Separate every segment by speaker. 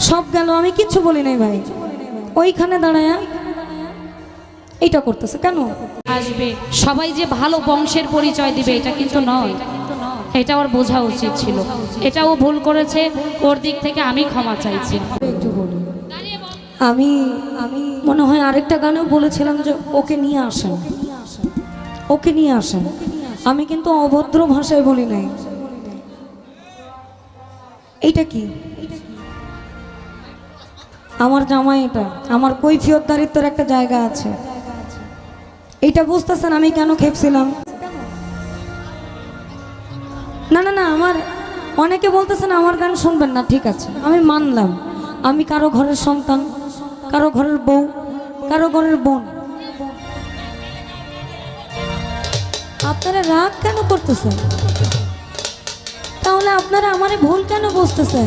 Speaker 1: সব গেল আমি কিচ্ছু বলি নাই ভাই। ওইখানে দাঁড়ায় এইটা করতেছে কেন?
Speaker 2: আসবে। সবাই যে ভালো বংশের পরিচয় দিবে এটা কিন্তু নয়। এটা ওর বোঝা উচিত ছিল। এটাও ভুল করেছে ওর দিক থেকে আমি ক্ষমা চাইছি।
Speaker 1: আমি আমি মনে হয় আরেকটা গানেও বলেছিলাম যে ওকে নিয়ে আসেন। ওকে নিয়ে আসেন। আমি কিন্তু অভদ্র ভাষায় বলি নাই। এইটা কি? আমার জামাই এটা। আমার কৈফিয়ত কৈফিয়তদারিত্বর একটা জায়গা আছে। এটা বুঝতেছেন আমি কেন খেপছিলাম? না না না, আমার অনেকে বলতেছেন আমার গান শুনবেন না, ঠিক আছে। আমি মানলাম। আমি কারও ঘরের সন্তান, কারও ঘরের বউ, কারও ঘরের বোন। আপনারা রাগ কেন করতেছেন? তাহলে আপনারা আমারে ভুল কেন বুঝতেছেন?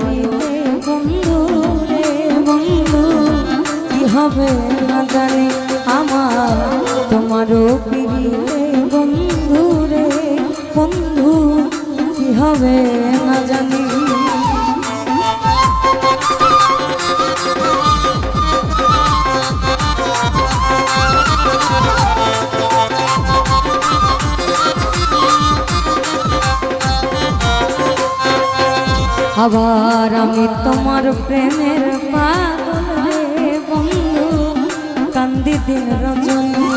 Speaker 1: হবে না জানি আমার তোমারও কিনিলে বন্ধু রে বন্ধু, কি হবে না জানি। আবার আমি তোমার প্রেমের পাগল রজনী।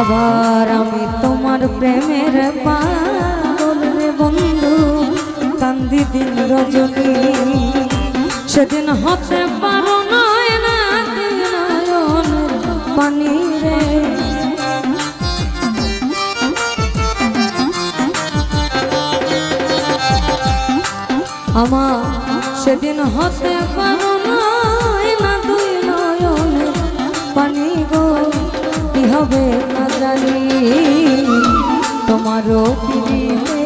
Speaker 1: আবার আমি তোমার প্রেমের পাগল বন্ধু, কান্দি দিন রজনী। সেদিন হতে পারো না পানি রে। আমার সেদিন হতে পারো না দুই নয়নে পানি গো, কি হবে না জানি। তোমারও ফিরিলে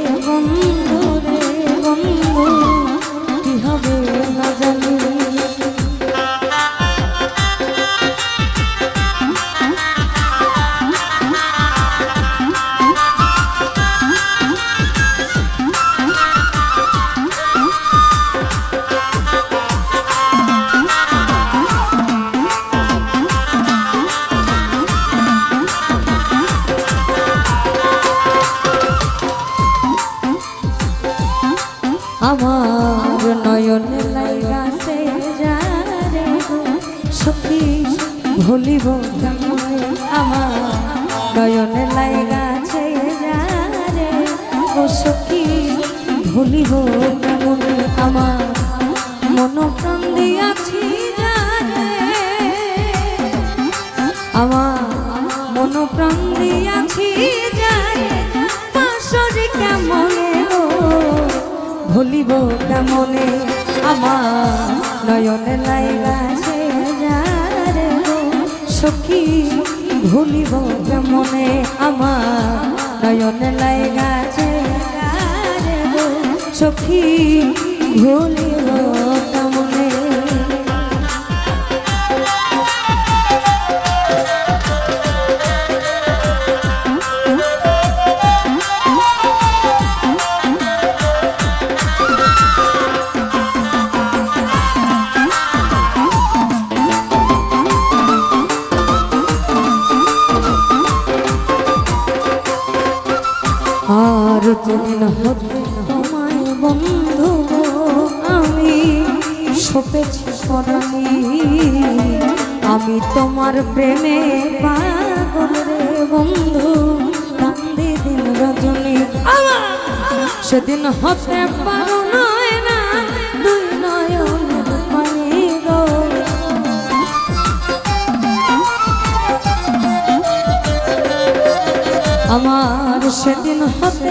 Speaker 1: ভুলিব কেমনে আমার? মন প্রাণ দিয়াছি আমার মন প্রাণ দিয়াছি পাশরে কেমনে ভুলিব কেমনে আমার? নয়নে লাইলা সখী ভুলিব কেমনে আমার? নয়নে লাইলা সে যারে গো সখী ভুলিব কেমনে আর যেদিন হতে বন্ধু আমি সপেছি পরানি আমি তোমার প্রেমে পাগল রে বন্ধু, কান্দি দিন রজনী। সেদিন হতে পারো আমার সেদিন হতে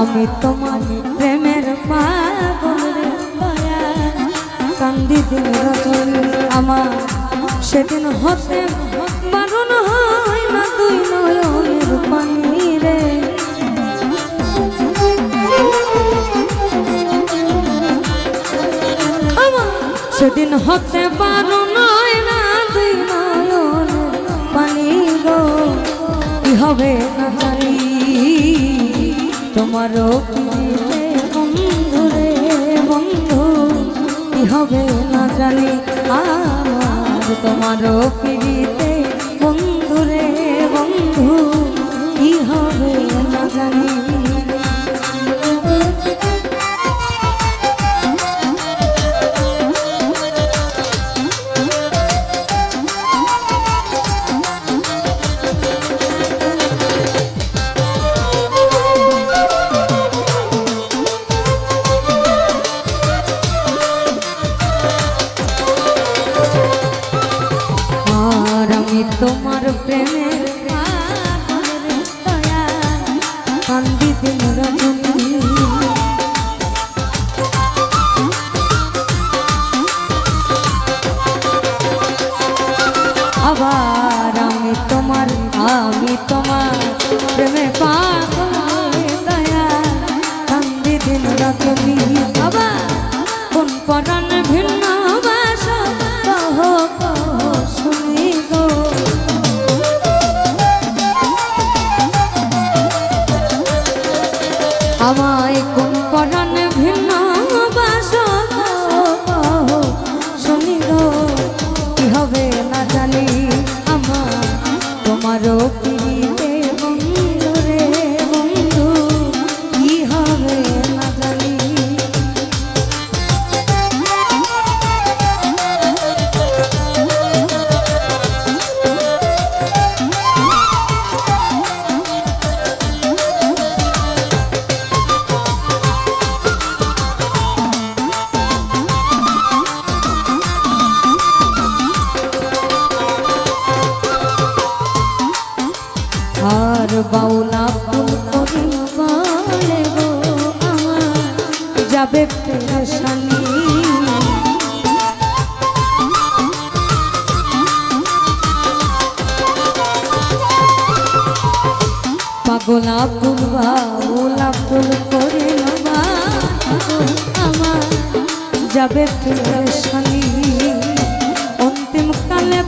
Speaker 1: আমি তোমার প্রেমের পাগল কান্দি দিন আমার, সেদিন হতে বারণ হয় না তুই নয়নের পানি রে। সেদিন হতে বারণ হয় না তুই নয়নের পানি গো। কি হবে পিড়িতে বন্ধু রে বন্ধু কি হবে না জানি। আমার তোমারও পিড়িতে তোমার প্রেমের আমায় কোন বাউলা ফুল করিম বলে গো আমার। যাবে পেরেশানি পাগলা ফুল, বাউলা ফুল করিম আমার। যাবে অন্তিম কালে